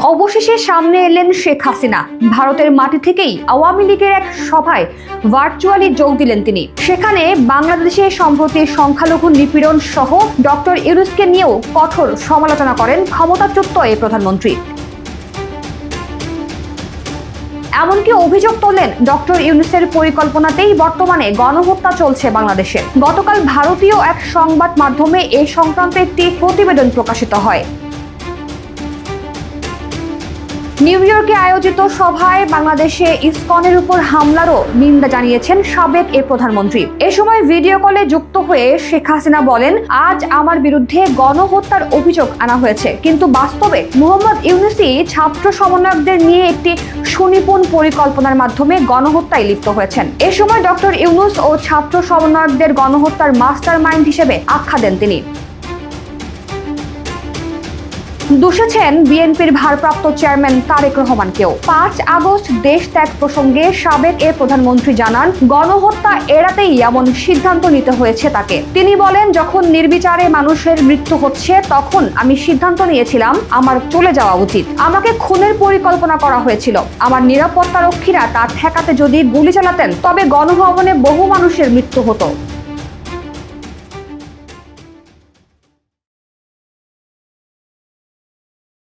অবশেষে সামনে এলেন শেখ হাসিনা। ভারতের মাটি থেকেই আওয়ামী লীগের এক সভায় ভার্চুয়ালি যোগ দিলেন তিনি। সেখানে বাংলাদেশে সম্প্রতি সংখ্যালঘু নিপীড়ন সহ ডক্টর ইউনুসকে নিয়েও কঠোর সমালোচনা করেন ক্ষমতাচ্যুত এই প্রধানমন্ত্রী। এমনকি অভিযোগ তোলেন ডক্টর ইউনুসের পরিকল্পনাতেই বর্তমানে গণহত্যা চলছে বাংলাদেশে। গতকাল ভারতীয় এক সংবাদ মাধ্যমে এ সংক্রান্ত একটি প্রতিবেদন প্রকাশিত হয়। নিউ ইয়র্কে আয়োজিত সভায় বাংলাদেশে ইসকনের উপর হামলারও নিন্দা জানিয়েছেন সাবেক এ প্রধানমন্ত্রী। এ সময় ভিডিও কলে যুক্ত হয়ে শেখ হাসিনা বলেন, আজ আমার বিরুদ্ধে গণহত্যার অভিযোগ আনা হয়েছে। কিন্তু বাস্তবে মোহাম্মদ ইউনুসি ছাত্র সমন্বয়কদের নিয়ে একটি সুনিপুণ পরিকল্পনার মাধ্যমে গণহত্যায় লিপ্ত হয়েছেন। এ সময় ডক্টর ইউনুস ও ছাত্র সমন্বয়কদের গণহত্যার মাস্টার মাইন্ড হিসেবে আখ্যা দেন তিনি। দোষেছেন বিএনপির ভারপ্রাপ্ত চেয়ারম্যান তারেক রহমানকেও। পাঁচ আগস্ট দেশ ত্যাগ প্রসঙ্গে সাবেক এ প্রধানমন্ত্রী জানান, গণহত্যা এড়াতেই এমন সিদ্ধান্ত নিতে হয়েছে তাকে। তিনি বলেন, যখন নির্বিচারে মানুষের মৃত্যু হচ্ছে, তখন আমি সিদ্ধান্ত নিয়েছিলাম, আমার চলে যাওয়া উচিত। আমাকে খুনের পরিকল্পনা করা হয়েছিল। আমার নিরাপত্তা রক্ষীরা তা ঠেকাতে যদি গুলি চালাতেন, তবে গণভবনে বহু মানুষের মৃত্যু হতো।